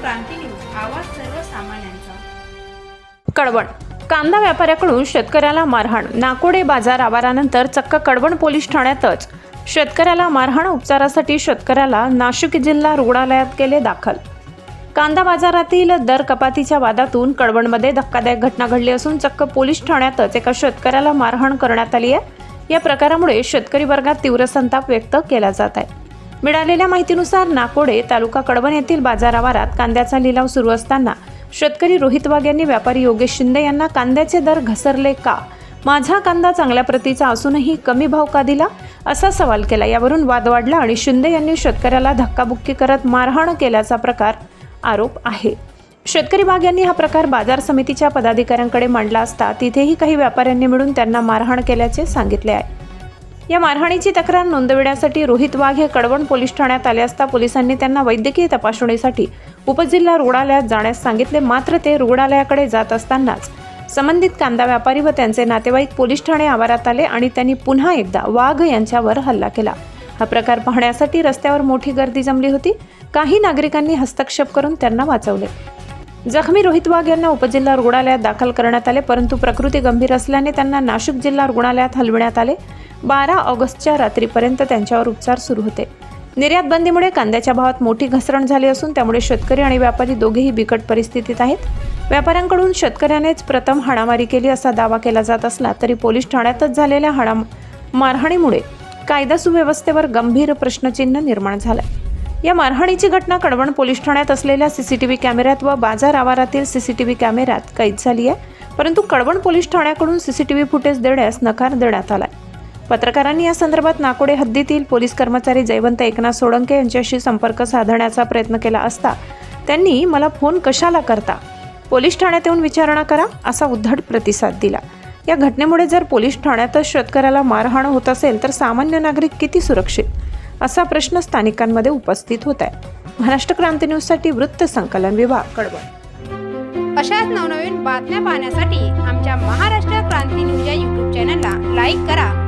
क्रांती news आवाज सर्वसामान्यांचा. कांदा व्यापाऱ्याकडून शेतकऱ्याला मारहाण. नाकोडे बाजार आवारानंतर चक्क कडवण पोलीस ठाण्यातच. शेतकऱ्याला मारहाण उपचारासाठी शेतकऱ्याला नाशिक जिल्हा रुग्णालयात केले दाखल. कांदा बाजारातील दर कपातीच्या वादातून कळवणमध्ये धक्कादायक घटना घडली असून चक्क पोलीस ठाण्यातच एका शेतकऱ्याला मारहाण करण्यात आली आहे. या प्रकारामुळे शेतकरी वर्गात तीव्र संताप व्यक्त केला जात आहे. मिळालेल्या माहितीनुसार नाकोडे तालुका कळवण येथील बाजारावारात कांद्याचा लिलाव सुरू असताना शेतकरी रोहित वाघ यांनी व्यापारी योगेश शिंदे यांना कांद्याचे दर घसरले का? माझा कांदा चांगल्या प्रतीचा असूनही कमी भाव का दिला? असा सवाल केला. यावरून वाद वाढला आणि शिंदे यांनी शेतकऱ्याला धक्काबुक्की करत मारहाण केल्याचा प्रकार आरोप आहे. शेतकरी बाग यांनी हा प्रकार बाजार समितीच्या पदाधिकाऱ्यांकडे मांडला असता तिथेही काही व्यापाऱ्यांनी मिळून त्यांना मारहाण केल्याचे सांगितले आहे. या मारहाणीची तक्रार नोंदविण्यासाठी रोहित वाघ हे कडवण पोलीस ठाण्यात आले असता पोलिसांनी त्यांना वैद्यकीय तपासणीसाठी उपजिल्हा रुग्णालयात जाण्यास सांगितले. मात्र ते रुग्णालयाकडे जात असतानाच संबंधित कांदा व्यापारी व त्यांचे नातेवाईक पोलीस ठाणे आवारात आले आणि त्यांनी पुन्हा एकदा वाघ यांच्यावर हल्ला केला. हा प्रकार पाहण्यासाठी रस्त्यावर मोठी गर्दी जमली होती. काही नागरिकांनी हस्तक्षेप करून त्यांना वाचवले. जखमी रोहित वाघ यांना उपजिल्हा रुग्णालयात दाखल करण्यात आले परंतु प्रकृती गंभीर असल्याने त्यांना नाशिक जिल्हा रुग्णालयात हलविण्यात आले. बारा ऑगस्टच्या रात्रीपर्यंत त्यांच्यावर उपचार सुरू होते. निर्यात बंदीमुळे कांद्याच्या भावात मोठी घसरण झाली असून त्यामुळे शेतकरी आणि व्यापारी दोघेही बिकट परिस्थितीत आहेत. व्यापाऱ्यांकडून शेतकऱ्यानेच प्रथम हाणामारी केली असा दावा केला जात असला तरी पोलीस ठाण्यातच झालेल्या हाणा मारहाणीमुळे कायदा सुव्यवस्थेवर गंभीर प्रश्नचिन्ह निर्माण झालं या मारहाणीची घटना कडवण पोलीस ठाण्यात असलेल्या सीसीटीव्ही कॅमेऱ्यात व बाजार आवारातील सीसीटीव्ही कॅमेऱ्यात कैद झाली आहे. परंतु कडवण पोलीस ठाण्याकडून सीसीटीव्ही फुटेज देण्यास नकार देण्यात आलाय. पत्रकारांनी या संदर्भात नाकोडे हद्दीतील पोलीस कर्मचारी जयवंत एकनाथ सोळंके यांच्याशी संपर्क साधण्याचा प्रयत्न केला असता त्यांनी मला फोन कशाला करता? पोलीस ठाण्यात येऊन विचारणा करा असा उद्धट प्रतिसाद दिला. या घटनेमुळे जर पोलीस ठाण्यातच शेतकऱ्याला मारहाण होत असेल तर सामान्य नागरिक किती सुरक्षित? असा प्रश्न स्थानिकांमध्ये उपस्थित होत आहे महाराष्ट्र क्रांती न्यूजसाठी वृत्त संकलन विभाग कळवण अशाच नवनवीन बातम्या पाहण्यासाठी आमच्या महाराष्ट्र क्रांती न्यूज या यूट्यूब चॅनलला लाईक करा.